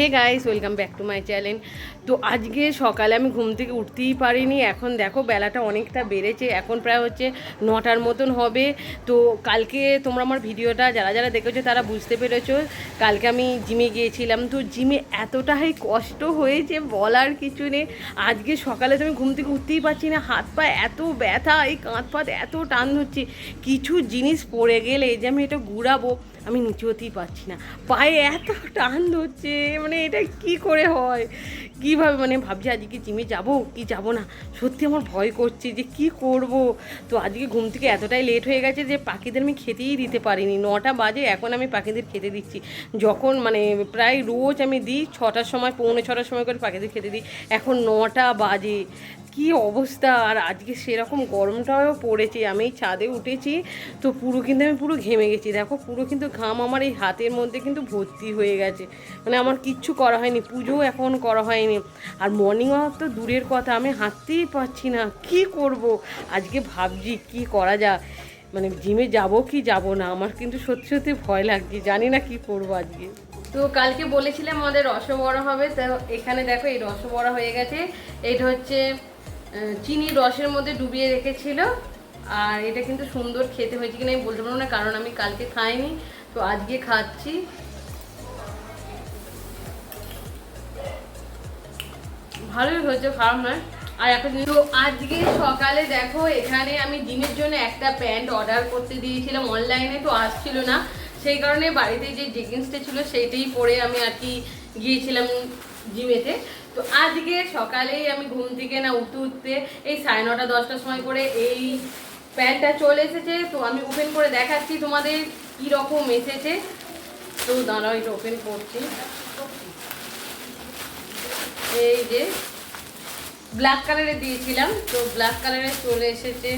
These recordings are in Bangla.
Hey guys welcome back to my channel তো আজকে সকালে আমি ঘুম থেকে উঠতেই পারিনি। এখন দেখো বেলাটা অনেকটা বেড়েছে। এখন প্রায় হচ্ছে নটার মতন হবে। তো কালকে তোমরা আমার ভিডিওটা যারা যারা দেখেছ তারা বুঝতে পেরেছ। কালকে আমি জিমে গিয়েছিলাম। তো জিমে এতটাই কষ্ট হয়েছে বলার কিছু নেই। আজকে সকালে তো আমি ঘুম থেকে উঠতেই পারছি না। হাত পা এত ব্যথা, এই কাঁধ পাত এত টান হচ্ছে। কিছু জিনিস পড়ে গেলে যে আমি এটা ঘুরাবো আমি নিচে হতেই পারছি না। পায়ে এত টান ধরছে মানে এটা কি করে হয়? কীভাবে মানে ভাবছি আজকে জিমে যাব কি যাব না? সত্যি আমার ভয় করছে যে কি করব? তো আজকে ঘুম থেকে এতটাই লেট হয়ে গেছে যে পাখিদের আমি খেতেই দিতে পারিনি। নটা বাজে, এখন আমি পাখিদের খেতে দিচ্ছি। যখন মানে প্রায় রোজ আমি দিই, ছটার সময়, পৌনে ছটার সময় করে পাখিদের খেতে দিই। এখন নটা বাজে। কি অবস্থা? আর আজকে সেরকম গরমটাও পড়েছে, আমি এই ছাদে উঠেছি, তো পুরো কিন্তু আমি পুরো ঘেমে গেছি। দেখো, পুরো কিন্তু ঘাম আমার এই হাতের মধ্যে কিন্তু ভর্তি হয়ে গেছে। মানে আমার কিচ্ছু করা হয়নি, পুজোও এখন করা হয়নি। আর মর্নিং ওয়াক তো দূরের কথা, আমি হাঁটতেই পারছি না। কি করব? আজকে ভাবছি কি করা যায় মানে জিমে যাব কি যাব না? আমার কিন্তু সত্যি সত্যি ভয় লাগছে, জানি না কি করব আজকে। তো কালকে বলেছিলাম আমাদের রসবড়া হবে, তো এখানে দেখো এই রসবড়া হয়ে গেছে। এটা হচ্ছে চিনি রসের মধ্যে ডুবিয়ে রেখেছিল। আর এটা কিন্তু সুন্দর খেতে হয়েছে কিনা আমি বলতে পারব না, কারণ আমি কালকে খাইনি, তো আজকে খাচ্ছি। ভালোই হয়েছে খারাপ নয় আর এখন তো আজকে সকালে দেখো, এখানে আমি জিমের জন্য একটা প্যান্ট অর্ডার করতে দিয়েছিলাম অনলাইনে, তো আসছিল না। সেই কারণে বাড়িতে যে জেগিন্সটা ছিল, সেইটাই পরে আমি আর কি গিয়েছিলাম জিমেতে। তো আজকে সকালেই আমি ঘুম থেকে না উঠতে উঠতে এই সাড়ে নটা, দশটার সময় করে এই প্যান্টটা চলে এসেছে। তো আমি ওপেন করে দেখাচ্ছি তোমাদের কী রকম এসেছে। তো দাঁড়াও এটা ওপেন করছি। এই যে ব্ল্যাক কালারে দিয়েছিলাম। তো ব্ল্যাক কালারে চলে এসেছে।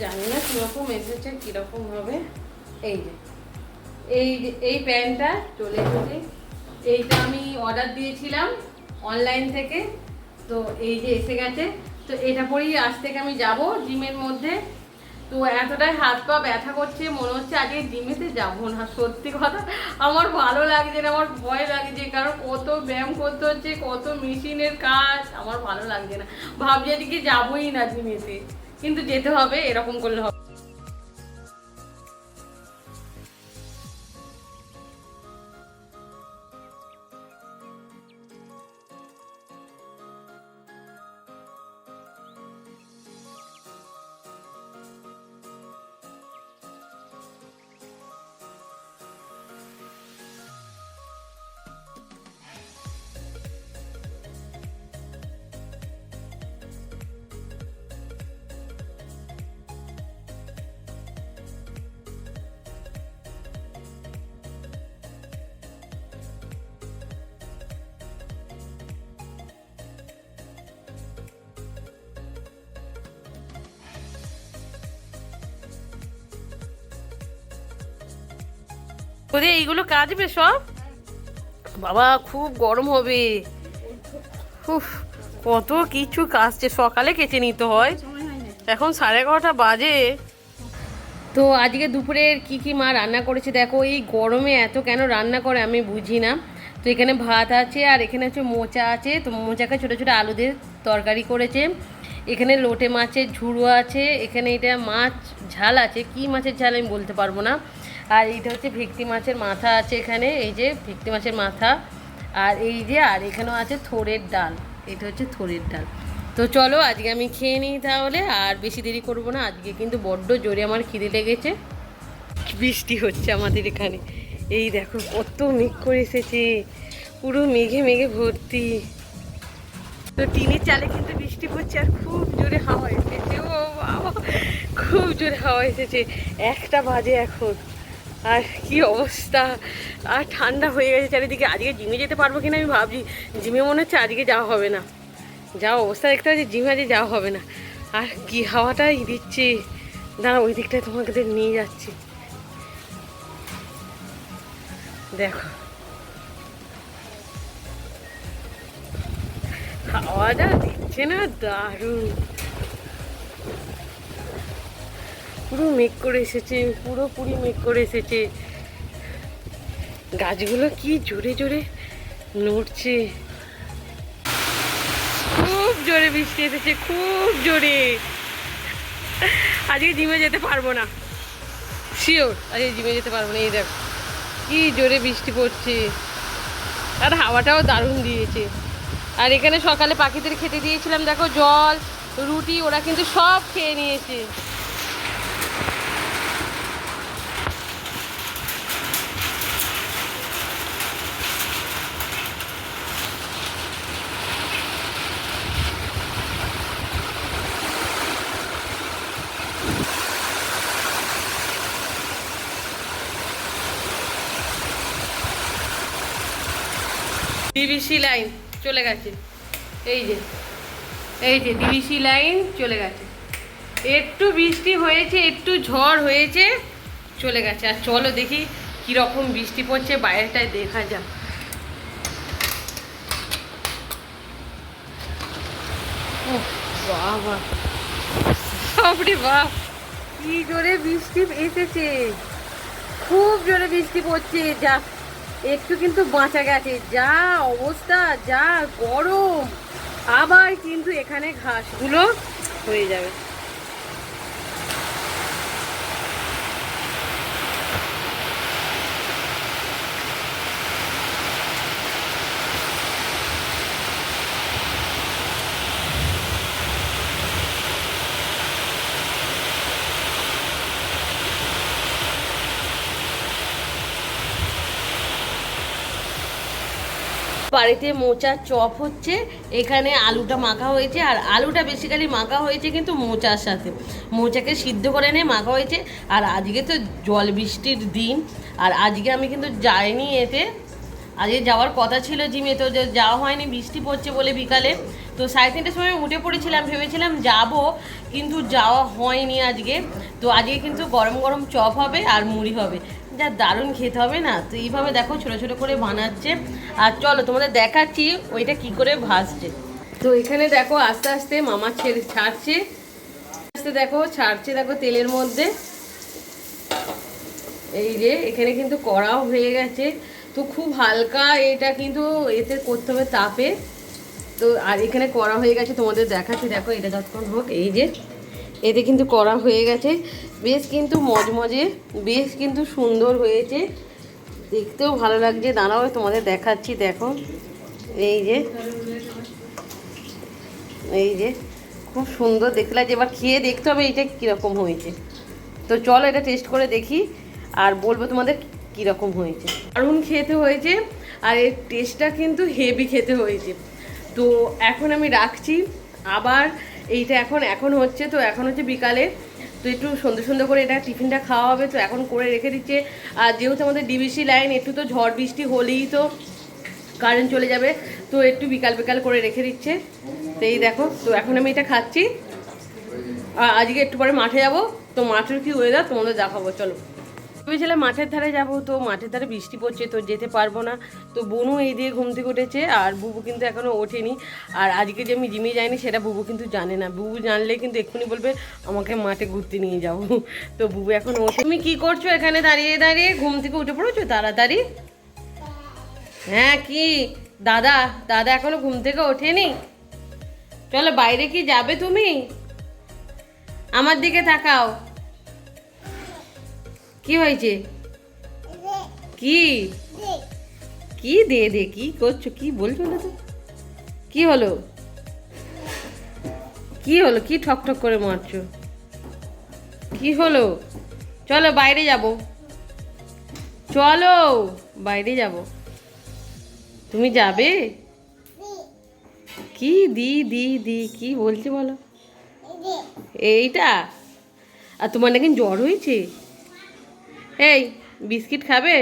জানি না কীরকম এসেছে কীরকম হবে। এই যে এই যে, এই প্যান্টটা চলে এসেছে। এইটা আমি অর্ডার দিয়েছিলাম অনলাইন থেকে, তো এই যে এসে গেছে। তো এটা পরেই আজ থেকে আমি যাব জিমের মধ্যে। তো এতটাই হাত পা ব্যথা করছে, মনে হচ্ছে আজকে জিমেতে যাব না। সত্যি কথা, আমার ভালো লাগছে না, আমার ভয় লাগছে কারণ কত ব্যায়াম করতে হচ্ছে, কত মেশিনের কাজ, আমার ভালো লাগছে না। ভাবছি আজকে যাবোই না জিমেতে, কিন্তু যেতে হবে, এরকম করলে হবে। ওরে এইগুলো কাজবে সব? বাবা, খুব গরম হবে। কত কিছু কাজছে, সকালে কেচে নিতে হয়। এখন সাড়ে এগারোটা বাজে। তো আজকে দুপুরের কি কি মা রান্না করেছে? দেখো, এই গরমে এত কেন রান্না করে আমি বুঝি না। তো এখানে ভাত আছে, আর এখানে হচ্ছে মোচা আছে। তো মোচাকে ছোটো ছোটো আলু দিয়ে তরকারি করেছে। এখানে লোটে মাছের ঝুড়ো আছে, এখানে এটা মাছ ঝাল আছে। কি মাছের ঝাল আমি বলতে পারব না। আর এইটা হচ্ছে ভেটকি মাছের মাথা আছে এখানে, এই যে ভেটকি মাছের মাথা। আর এই যে, আর এখানেও আছে থোরের ডাল, এটা হচ্ছে থোরের ডাল। তো চলো, আজকে আমি খেয়ে নিই তাহলে, আর বেশি দেরি করব না, আজকে কিন্তু বড্ড জোরে আমার খিদে লেগেছে। বৃষ্টি হচ্ছে আমাদের এখানে। এই দেখো, কত মেঘ করে এসেছে, পুরো মেঘে মেঘে ভর্তি। তো টিনের চালে কিন্তু বৃষ্টি পড়ছে, আর খুব জোরে হাওয়া এসেছে। ও বাবা, খুব জোরে হাওয়া এসেছে। একটা বাজে এখন। আর কি অবস্থা? আর ঠান্ডা হয়ে গেছে চারিদিকে। আজকে জিমে যেতে পারব কিনা আমি ভাবছি। জিমে মনে হচ্ছে আজকে যাওয়া হবে না। যা অবস্থা দেখতে পাচ্ছি, জিমে আজকে যাওয়া হবে না। আর কি হাওয়াটাই দিচ্ছে। দাঁড়া ওই দিকটায় তোমাকে নিয়ে যাচ্ছি। দেখো। হাওয়াটা দিচ্ছে না, দারুণ। পুরো মেঘ করে এসেছে, পুরোপুরি মেঘ করে এসেছে। গাছগুলো কি জোরে জোরে নড়ছে। খুব জোরে বৃষ্টি এসেছে, খুব জোরে। আজকে জিমে যেতে পারব না। শিওর আজকে জিমে যেতে পারব না, এই দেখ, কি জোরে বৃষ্টি পড়ছে। আর হাওয়াটাও দারুণ দিয়েছে। আর এখানে সকালে পাখিদের খেতে দিয়েছিলাম, দেখো জল, রুটি, ওরা কিন্তু সব খেয়ে নিয়েছে। ডিবিসি লাইন চলে গেছে। এই যে এই যে ডিবিসি লাইন চলে গেছে। একটু বৃষ্টি হয়েছে, একটু ঝড় হয়েছে, চলে গেছে। আর চলো দেখি কীরকম বৃষ্টি পড়ছে, বাইরেটায় দেখা যাক। বাপরে বাপ, কি জোরে বৃষ্টি এসেছে। খুব জোরে বৃষ্টি পড়ছে যা একটু কিন্তু বাঁচা গেছে। যা অবস্থা যা গরম। আবার কিন্তু এখানে ঘাসগুলো হয়ে যাবে। বাড়িতে মোচার চপ হচ্ছে, এখানে আলুটা মাখা হয়েছে, আর আলুটা বেসিক্যালি মাখা হয়েছে কিন্তু মোচার সাথে। মোচাকে সিদ্ধ করে এনে মাখা হয়েছে, আর আজকে তো জল বৃষ্টির দিন, আর আজকে আমি কিন্তু যাইনি এতে। আজকে যাওয়ার কথা ছিল জিমে, তো যাওয়া হয়নি, বৃষ্টি পড়ছে বলে বিকালে। তো সাড়ে তিনটের সময় উঠে পড়েছিলাম, ভেবেছিলাম যাব, কিন্তু যাওয়া হয়নি আজকে। তো আজকে কিন্তু গরম গরম চপ হবে আর মুড়ি হবে। যা দারুণ খেতে হবে না? তো এইভাবে দেখো ছোট ছোট করে বানাচ্ছে। আর চলো তোমাদের দেখাচ্ছি ওইটা কি করে ভাজছে। তো এখানে দেখো আস্তে আস্তে মামা ছেড়ে ছাড়ছে। আস্তে দেখো, ছাড়ছে দেখো তেলের মধ্যে। এই যে, এখানে কিন্তু কড়াও হয়ে গেছে। তো খুব হালকা এটা কিন্তু এতে করতে হবে তাপে। তো আর এখানে কড়া হয়ে গেছে, তোমাদের দেখাচ্ছি। দেখো এটা যতক্ষণ হোক, এই যে। এতে কিন্তু করা হয়ে গেছে। বেশ কিন্তু মজমজে, বেশ কিন্তু সুন্দর হয়েছে। দেখতেও ভালো লাগছে। দাঁড়াও, তোমাদের দেখাচ্ছি, দেখো। এই যে এই যে, খুব সুন্দর দেখতে লাগছে। এবার খেয়ে দেখতে হবে এটা কীরকম হয়েছে। তো চলো এটা টেস্ট করে দেখি, আর বলব তোমাদের কীরকম হয়েছে। দারুণ খেতে হয়েছে, আর এর টেস্টটা কিন্তু হেভি খেতে হয়েছে। তো এখন আমি রাখছি। আবার এইটা এখন এখন হচ্ছে, তো এখন হচ্ছে বিকালে, তো একটু সন্ধ্যে সুন্দর করে এটা টিফিনটা খাওয়া হবে, তো এখন করে রেখে দিচ্ছে। আর যেহেতু আমাদের ডিবিসি লাইন একটু তো ঝড় বৃষ্টি হলেই তো কারেন্ট চলে যাবে, তো একটু বিকাল বিকাল করে রেখে দিচ্ছে। তো এই দেখো, তো এখন আমি এটা খাচ্ছি। আর আজকে একটু পরে মাঠে যাব, তো মাঠের কি ওয়েদার তোমাদের দেখাবো, চলো। ভেবেছিলাম মাঠের ধারে যাব তো, মাঠের ধারে বৃষ্টি পড়ছে তো যেতে পারব না। তো বনু এই দিয়ে ঘুম থেকে উঠেছে আর বুবু কিন্তু এখনও ওঠেনি। আর আজকে যে আমি জিমে যাইনি সেটা বুবু কিন্তু জানে না। বুবু জানলে কিন্তু এক্ষুনি বলবে, আমাকে মাঠে ঘুরতে নিয়ে যাও। তো বুবু এখন ওঠে। তুমি কি করছ এখানে দাঁড়িয়ে দাঁড়িয়ে? ঘুম থেকে উঠে পড়েছো তাড়াতাড়ি? হ্যাঁ কি? দাদা দাদা এখনও ঘুম থেকে ওঠেনি? চলো বাইরে কি যাবে তুমি? আমার দিকে তাকাও। কি হয়েছে? কি? কি দে দে কি করছ? কি বলছো না তো? কি হলো? কি হলো? কি ঠক ঠক করে মারছো? কি হলো? চলো বাইরে যাব। চলো বাইরে যাব। তুমি যাবে? কি দি দি দি কি বলছে বলো? এইটা? আর তোমার নাকি জ্বর হয়েছে? এই, বিস্কিট খাবে?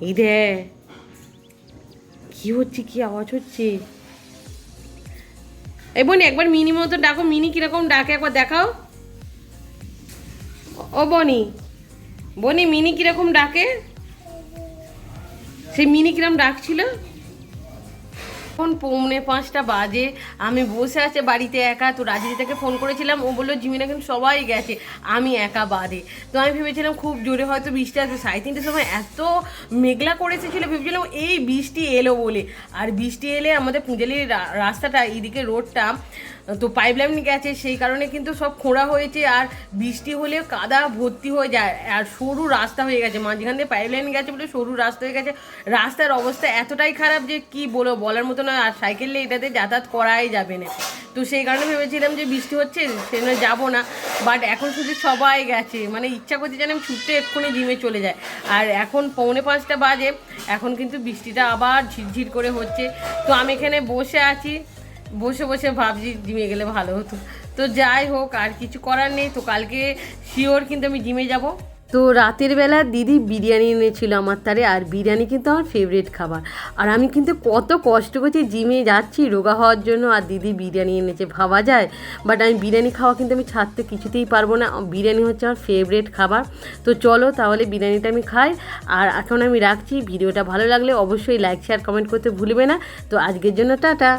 ইদে কি হচ্ছে, কি আওয়াজ হচ্ছে? এই বোন, একবার মিনি মতো ডাকো, মিনি কীরকম ডাকে, একবার দেখাও। ও বনি বনি, মিনি কীরকম ডাকে? সেই মিনি কীরকম ডাকছিল? এখন পৌনে পাঁচটা বাজে। আমি বসে আছে বাড়িতে একা, তো রাজনীতিকে ফোন করেছিলাম। ও বলল, জিমিনা কিন্তু সবাই গেছে, আমি একা বাদে। তো আমি ভেবেছিলাম, খুব জোরে হয়তো বৃষ্টি আসবে। সাড়ে তিনটের সময় এত মেঘলা করে এসেছিল ভেবেছিলাম এই বৃষ্টি এলো বলে। আর বৃষ্টি এলে আমাদের পুঁজালির রাস্তাটা, এইদিকে রোডটা, তো পাইপ পাইপলাইন গেছে, সেই কারণে কিন্তু সব খোঁড়া হয়েছে। আর বৃষ্টি হলে কাদা ভর্তি হয়ে যায়। আর সরু রাস্তা হয়ে গেছে, মাঝখান দিয়ে পাইপলাইন গেছে বলে সরু রাস্তা হয়ে গেছে। রাস্তার অবস্থা এতটাই খারাপ যে কি বলো বলার মতো নয় আর সাইকেল এটাতে যাতায়াত করাই যাবে না। তো সেই কারণে ভেবেছিলাম যে বৃষ্টি হচ্ছে সেজন্য যাব না। বাট এখন শুধু সবাই গেছে। মানে ইচ্ছা করছে যেন আমি ছুটতে এক্ষুনি জিমে চলে যায় আর এখন পৌনে পাঁচটা বাজে, এখন কিন্তু বৃষ্টিটা আবার ঝিরঝির করে হচ্ছে। তো আমি এখানে বসে আছি। বসে বসে ভাবছি জিমে গেলে ভালো হতো। তো যাই হোক, আর কিছু করার নেই। তো কালকে শিওর কিন্তু আমি জিমে যাব। তো রাতের বেলা দিদি বিরিয়ানি এনেছিল আমার তারে, আর বিরিয়ানি কিন্তু আমার ফেভারিট খাবার। আর আমি কিন্তু কত কষ্ট করছি জিমে যাচ্ছি, রোগা হওয়ার জন্য, আর দিদি বিরিয়ানি এনেছে, ভাবা যায়। বাট আমি বিরিয়ানি খাওয়া কিন্তু আমি ছাড়তে কিছুতেই পারব না। বিরিয়ানি হচ্ছে আমার ফেভারিট খাবার। তো চলো তাহলে বিরিয়ানিটা আমি খাই। আর এখন আমি রাখছি। ভিডিওটা ভালো লাগলে অবশ্যই লাইক শেয়ার কমেন্ট করতে ভুলবে না। তো আজকের জন্য টাটা।